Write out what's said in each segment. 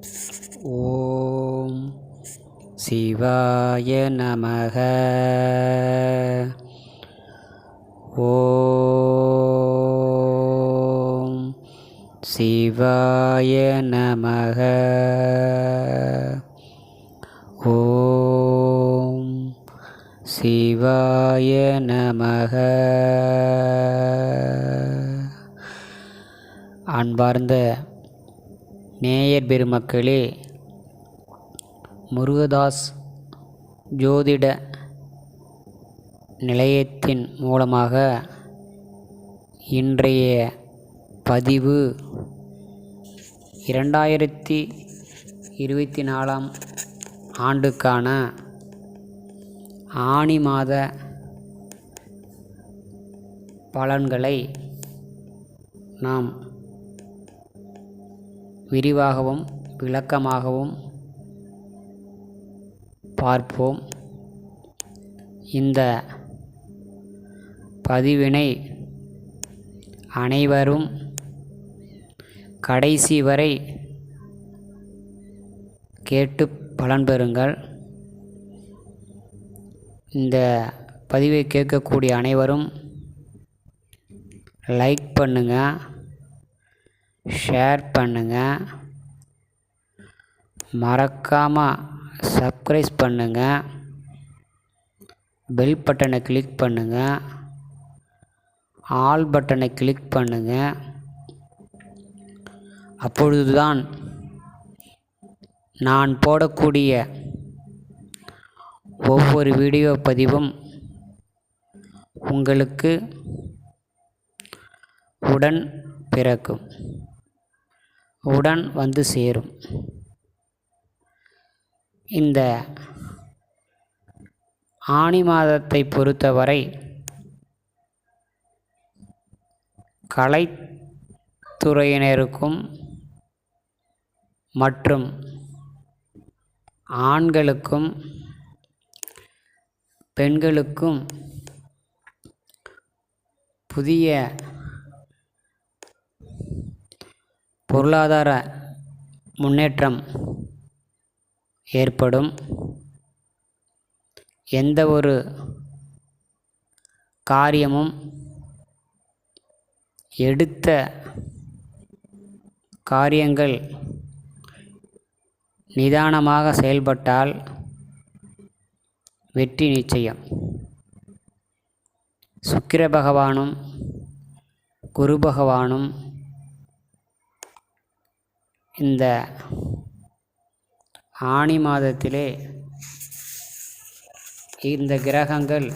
ஓம் சிவாய நமக ஓம் சிவாய நமக ஓம் சிவாய நமக அன்பார்ந்த நேயர் பெருமக்களே முருகதாஸ் ஜோதிட நிலையத்தின் மூலமாக இன்றைய பதிவு இரண்டாயிரத்தி இருபத்தி நாலாம் ஆண்டுக்கான ஆனி மாத பலன்களை நாம் விரிவாகவும் விளக்கமாகவும் பார்ப்போம். இந்த பதிவினை அனைவரும் கடைசி வரை கேட்டு பலன் பெறுங்கள் இந்த பதிவை கேட்கக்கூடிய அனைவரும் லைக் பண்ணுங்கள் ஷேர் பண்ணுங்கள் மறக்காமல் சப்ஸ்கிரைப் பண்ணுங்கள் பெல் பட்டனை கிளிக் பண்ணுங்கள் ஆல் பட்டனை கிளிக் பண்ணுங்கள் அப்பொழுதுதான் நான் போடக்கூடிய ஒவ்வொரு வீடியோ பதிவும் உங்களுக்கு உடன் பிறக்கும். உடன் வந்து சேரும். இந்த ஆனி மாதத்தை பொறுத்தவரை கலைத்துறையினருக்கும் மற்றும் ஆண்களுக்கும் பெண்களுக்கும் புதிய பொருளாதார முன்னேற்றம் ஏற்படும். எந்த ஒரு காரியமும் எடுத்த காரியங்கள் நிதானமாக செயல்பட்டால் வெற்றி நிச்சயம். சுக்கிர பகவானும் குரு பகவானும் இந்த ஆணி மாதத்திலே இந்த கிரகங்கள்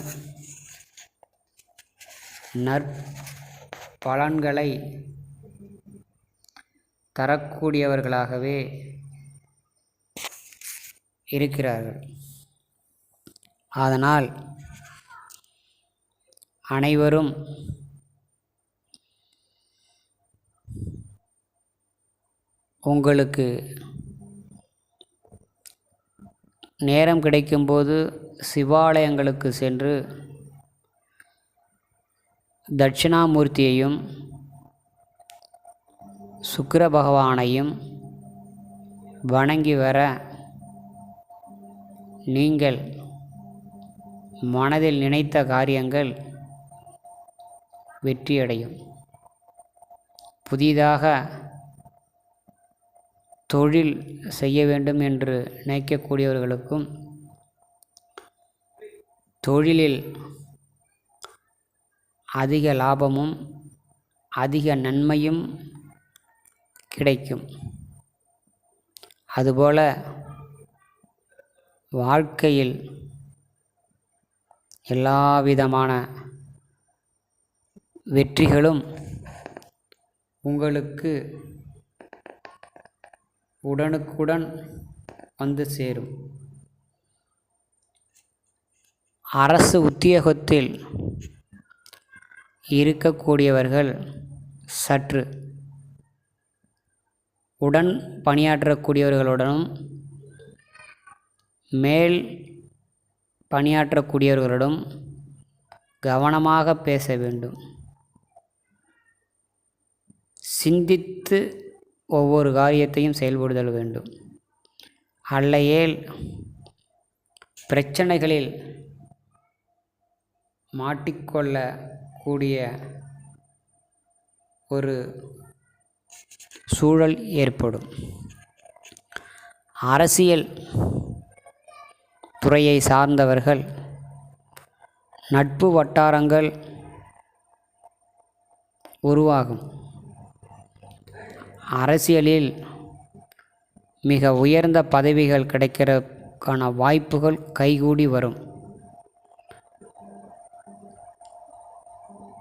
நற்பலன்களை தரக்கூடியவர்களாகவே இருக்கிறார்கள். அதனால் அனைவரும் உங்களுக்கு நேரம் கிடைக்கும்போது சிவாலயங்களுக்கு சென்று தட்சிணாமூர்த்தியையும் சுக்கிர பகவானையும் வணங்கி வர நீங்கள் மனதில் நினைத்த காரியங்கள் வெற்றியடையும். புதிதாக தொழில் செய்ய வேண்டும் என்று நினைக்கக்கூடியவர்களுக்கும் தொழிலில் அதிக லாபமும் அதிக நன்மையும் கிடைக்கும். அதுபோல வாழ்க்கையில் எல்லா விதமான வெற்றிகளும் உங்களுக்கு உடனுக்குடன் வந்து சேரும். அரசு உத்தியோகத்தில் இருக்கக்கூடியவர்கள் சற்று உடன் பணியாற்றக்கூடியவர்களுடனும் மேல் பணியாற்றக்கூடியவர்களிடம் கவனமாக பேச வேண்டும். சிந்தித்து ஒவ்வொரு காரியத்தையும் செயல்படுதல் வேண்டும். அல்லையேல் பிரச்சனைகளில் மாட்டிக்கொள்ளக்கூடிய ஒரு சூழல் ஏற்படும். அரசியல் துறையை சார்ந்தவர்கள் நட்பு வட்டாரங்கள் உருவாகும். அரசியலில் மிக உயர்ந்த பதவிகள் கிடைக்கிறதுக்கான வாய்ப்புகள் கைகூடி வரும்.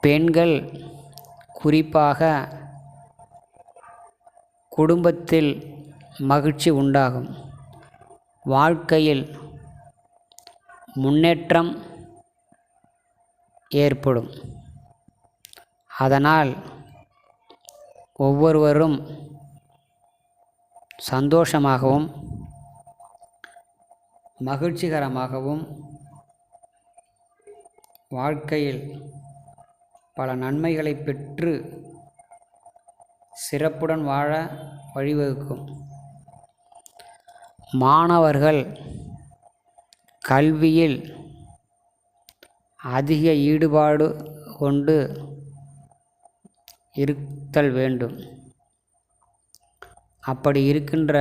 பெண்கள் குறிப்பாக குடும்பத்தில் மகிழ்ச்சி உண்டாகும். வாழ்க்கையில் முன்னேற்றம் ஏற்படும். அதனால் ஒவ்வொருவரும் சந்தோஷமாகவும் மகிழ்ச்சிகரமாகவும் வாழ்க்கையில் பல நன்மைகளை பெற்று சிறப்புடன் வாழ வழிவகுக்கும். மாணவர்கள் கல்வியில் அதிக ஈடுபாடு கொண்டு இருத்தல் வேண்டும். அப்படி இருக்கின்ற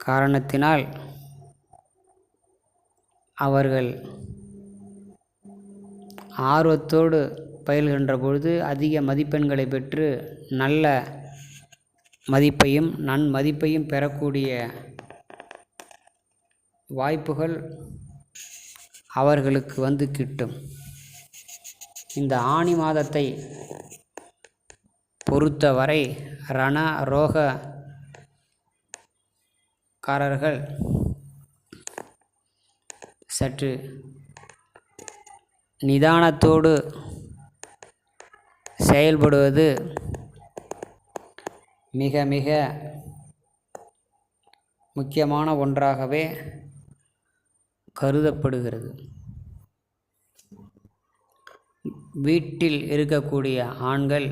காரணத்தினால் அவர்கள் ஆர்வத்தோடு பயில்கின்ற பொழுது அதிக மதிப்பெண்களை பெற்று நல்ல மதிப்பையும் நன்மதிப்பையும் பெறக்கூடிய வாய்ப்புகள் அவர்களுக்கு வந்து கிட்டும். இந்த ஆணி மாதத்தை பொறுத்தவரை ரண ரோக காரர்கள் சற்று நிதானத்தோடு செயல்படுவது மிக மிக முக்கியமான ஒன்றாகவே கருதப்படுகிறது. வீட்டில் இருக்கக்கூடிய ஆண்கள்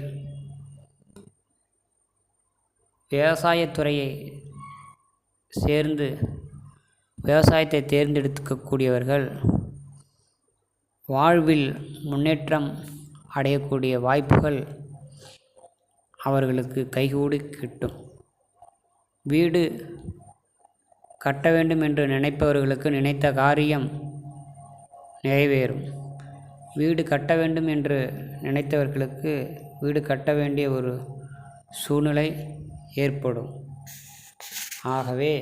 விவசாயத்துறையை சேர்ந்து விவசாயத்தை தேர்ந்தெடுக்கக்கூடியவர்கள் வாழ்வில் முன்னேற்றம் அடையக்கூடிய வாய்ப்புகள் அவர்களுக்கு கைகூடி கிட்டும். வீடு கட்ட வேண்டும் என்று நினைப்பவர்களுக்கு நினைத்த காரியம் நிறைவேறும். வீடு கட்ட வேண்டும் என்று நினைத்தவர்களுக்கு வீடு கட்ட வேண்டிய ஒரு சூழ்நிலை ஏற்படும். ஆகவே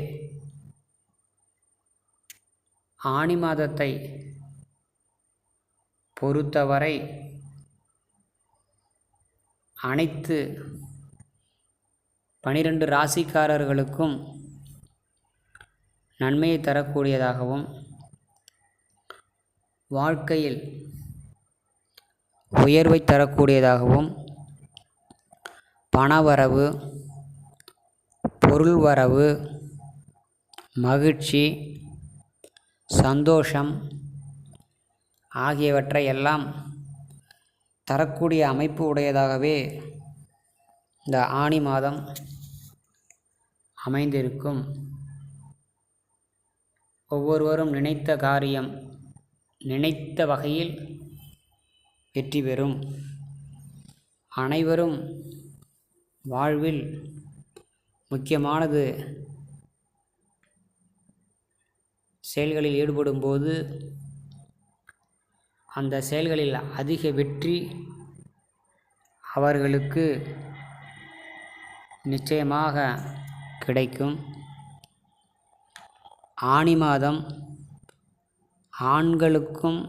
ஆணி மாதத்தை பொறுத்தவரை அனைத்து பனிரெண்டு ராசிக்காரர்களுக்கும் நன்மையை தரக்கூடியதாகவும் வாழ்க்கையில் உயர்வை தரக்கூடியதாகவும் பணவரவு பொருள் வரவு மகிழ்ச்சி சந்தோஷம் ஆகியவற்றை எல்லாம் தரக்கூடிய அமைப்பு உடையதாகவே இந்த ஆணி மாதம் அமைந்திருக்கும். ஒவ்வொருவரும் நினைத்த காரியம் நினைத்த வகையில் வெற்றி பெறும். அனைவரும் வாழ்வில் முக்கியமானது. செயல்களில் ஈடுபடும்போது அந்த செயல்களில் அதிக வெற்றி அவர்களுக்கு நிச்சயமாக கிடைக்கும். ஆணி மாதம் ஆண்களுக்கும்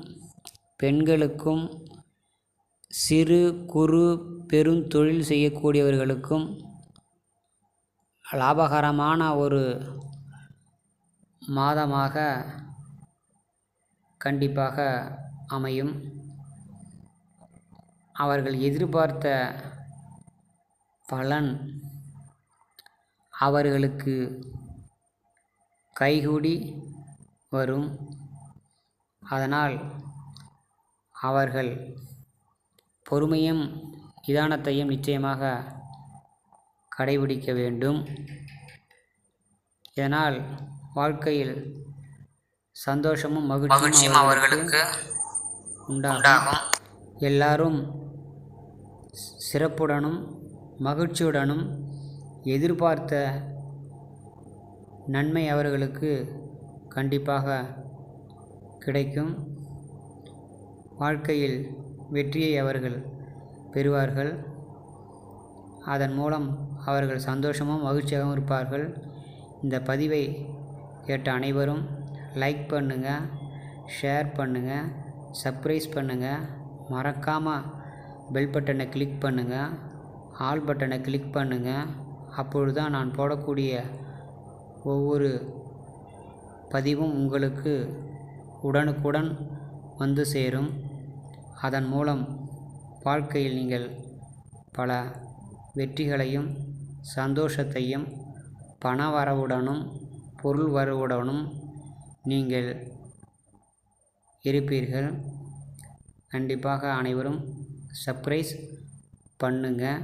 பெண்களுக்கும் சிறு குறு பெருந்தொழில் செய்யக்கூடியவர்களுக்கும் லாபகரமான ஒரு மாதமாக கண்டிப்பாக அமையும். அவர்கள் எதிர்பார்த்த பலன் அவர்களுக்கு கைகூடி வரும். அதனால் அவர்கள் பொறுமையும் நிதானத்தையும் நிச்சயமாக கடைபிடிக்க வேண்டும். இதனால் வாழ்க்கையில் சந்தோஷமும் மகிழ்ச்சியும் அவர்களுக்கு உண்டாகும். உண்டாகும். எல்லாரும் சிறப்புடனும் மகிழ்ச்சியுடனும் எதிர்பார்த்த நன்மை அவர்களுக்கு கண்டிப்பாக கிடைக்கும். வாழ்க்கையில் வெற்றியை அவர்கள் பெறுவார்கள். அதன் மூலம் அவர்கள் சந்தோஷமும் மகிழ்ச்சியாகவும் இருப்பார்கள். இந்த பதிவை கேட்ட அனைவரும் லைக் பண்ணுங்கள் ஷேர் பண்ணுங்கள் சப்ரைஸ் பண்ணுங்கள் மறக்காமல் பெல் பட்டனை கிளிக் பண்ணுங்கள் ஆல் பட்டனை கிளிக் பண்ணுங்கள் அப்பொழுது தான் நான் போடக்கூடிய ஒவ்வொரு பதிவும் உங்களுக்கு உடனுக்குடன் வந்து சேரும். அதன் மூலம் வாழ்க்கையில் நீங்கள் பல வெற்றிகளையும் சந்தோஷத்தையும் பண வரவுடனும் பொருள் வரவுடனும் நீங்கள் இருப்பீர்கள். கண்டிப்பாக அனைவரும் சர்ப்ரைஸ் பண்ணுங்கள்